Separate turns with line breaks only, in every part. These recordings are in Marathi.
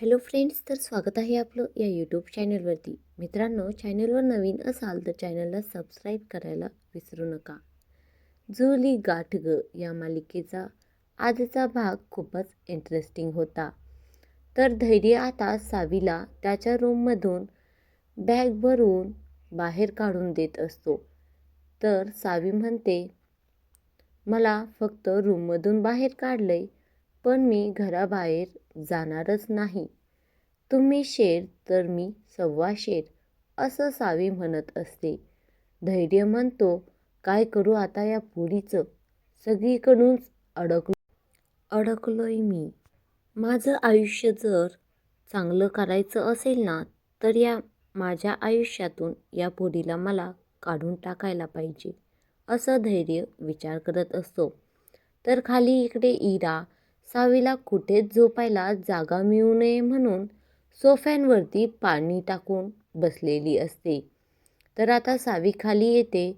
हॅलो फ्रेंड्स तर स्वागत आहे आपलं या यूट्यूब चॅनलवरती मित्रांनो चॅनलवर नवीन असाल तर चॅनलला सबस्क्राईब करायला विसरू नका. जुली गाठ ग या मालिकेचा आजचा भाग खूपच इंटरेस्टिंग होता. तर धैर्य आता सावीला त्याच्या रूममधून बॅग भरून बाहेर काढून देत असतो. तर सावी म्हणते मला फक्त रूममधून बाहेर काढलं आहे पण मी घराबाहेर जाणारच नाही. तुम्ही शेर तर मी सव्वा शेर असं सावी म्हणत असते. धैर्य म्हणतो काय करू आता या पोरीचं सगळीकडूनच अडकलो. अडकलोय मी. माझं आयुष्य जर चांगलं करायचं असेल ना तर या माझ्या आयुष्यातून या पोरीला मला काढून टाकायला पाहिजे. असं धैर्य विचार करत असतो. तर खाली इकडे इरा सावीला कुठेच झोपायला जागा मिळू नये म्हणून सोफ्यांवरती पाणी टाकून बसलेली असते. तर आता सावी खाली येते.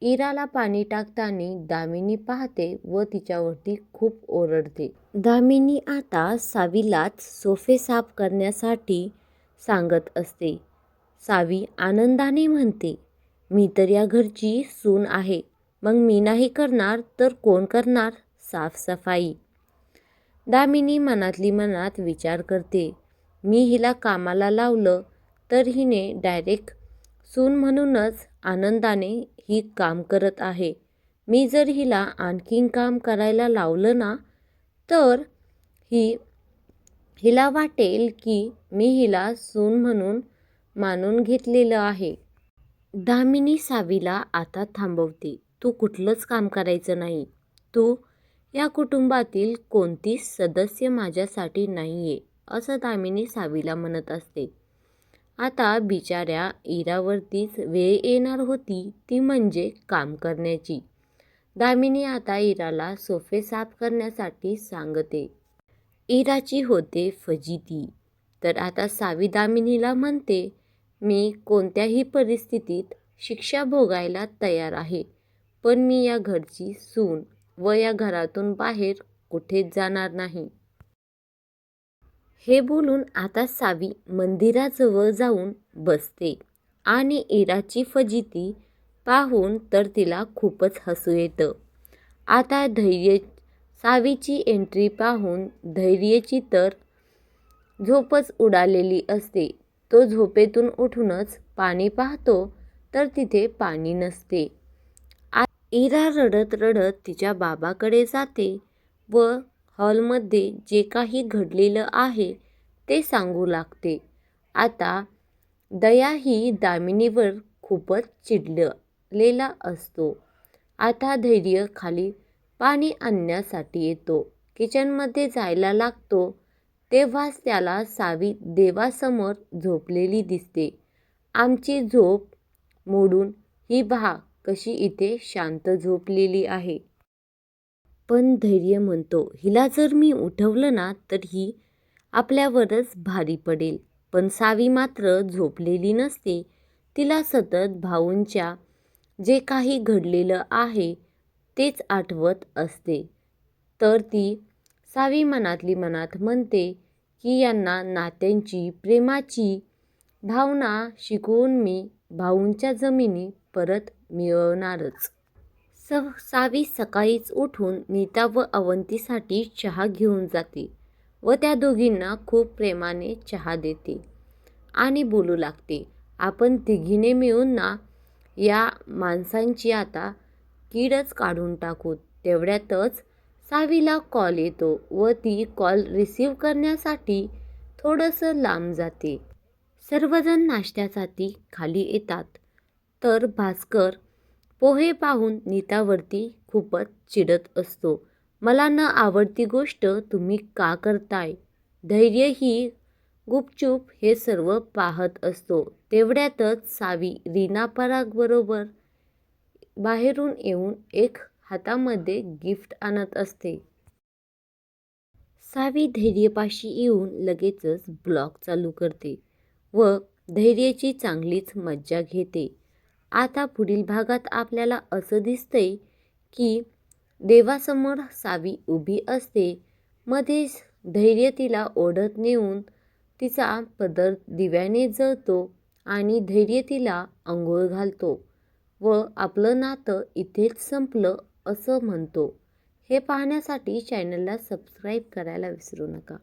इराला पाणी टाकताना दामिनी पाहते व तिच्यावरती खूप ओरडते. दामिनी आता सावीलाच सोफे साफ करण्यासाठी सांगत असते. सावी आनंदाने म्हणते मी तर या घरची सून आहे. मग मी नाही करणार तर कोण करणार? साफसफाई. दामिनी मनातली मनात विचार करते. मी हिला कामाला लावलं तर हिने डायरेक्ट सून म्हणूनच आनंदाने ही काम करत आहे. मी जर हिला आणखीन काम करायला लावलं ना तर ही हिला वाटेल की मी हिला सून म्हणून मानून घेतलेलं आहे. दामिनी सावीला आता थांबवते. तू कुठलंच काम करायचं नाही. तू या कुटुंबातील कोणतीच सदस्य माझ्यासाठी नाही आहे असं दामिनी सावीला म्हणत असते. आता बिचाऱ्या इरावरतीच वेळ येणार होती ती म्हणजे काम करण्याची. दामिनी आता इराला सोफे साफ करण्यासाठी सांगते. इराची होते फजिती. तर आता सावी दामिनीला म्हणते मी कोणत्याही परिस्थितीत शिक्षा भोगायला तयार आहे पण मी या घरची सून व या घरातून बाहेर कुठेच जाणार नाही. हे बोलून आता सावी मंदिराजवळ जाऊन बसते आणि इराची फजिती पाहून तर तिला खूपच हसू येतं. आता धैर्य सावीची एंट्री पाहून धैर्याची तर झोपच उडालेली असते. तो झोपेतून उठूनच पाणी पाहतो तर तिथे पाणी नसते. इरा रडत रडत तिच्या बाबाकडे जाते व हॉलमध्ये जे काही घडलेलं आहे ते सांगू लागते. आता दया ही दामिनीवर खूपच चिडलेला असतो. आता धैर्य खाली पाणी आणण्यासाठी येतो. किचनमध्ये जायला लागतो. तेव्हाच त्याला सावी देवासमोर झोपलेली दिसते. आमची झोप मोडून ही भा कशी इथे शांत झोपलेली आहे. पण धैर्य म्हणतो हिला जर मी उठवलं ना तर ही आपल्यावरच भारी पडेल. पण सावी मात्र झोपलेली नसते. तिला सतत भाऊंच्या जे काही घडलेलं आहे तेच आठवत असते. तर ती सावी मनातली मनात म्हणते की यांना नात्यांची प्रेमाची भावना शिकवून मी भाऊंच्या जमिनी परत मिळवणारच. स सकाळीच उठून नीता व अवंतीसाठी चहा घेऊन जाते व त्या दोघींना खूप प्रेमाने चहा देते आणि बोलू लागते आपण तिघीने मिळून ना या माणसांची आता कीडच काढून टाकू तेवढ्यातच सावीला कॉल येतो व ती कॉल रिसीव करण्यासाठी थोडंसं लांब जाते. सर्वजण नाश्त्यासाठी खाली येतात. तर भास्कर पोहे पाहून नीतावरती खूपच चिडत असतो. मला न आवडती गोष्ट तुम्ही का करताय? धैर्य ही गुपचूप हे सर्व पाहत असतो. तेवढ्यातच सावी रीना परागबरोबर बाहेरून येऊन एक हातामध्ये गिफ्ट आणत असते. सावी धैर्यपाशी येऊन लगेचच ब्लॉग चालू करते व धैर्याची चांगलीच मज्जा घेते. आता पुढील भागात आपल्याला असं दिसतंय की देवासमोर सावी उभी असते. मध्येच धैर्य तिला ओढत नेऊन तिचा पदर दिव्याने जळतो आणि धैर्य तिला अंघोळ घालतो व आपलं नातं इथेच संपलं असं म्हणतो. हे पाहण्यासाठी चॅनलला सबस्क्राईब करायला विसरू नका.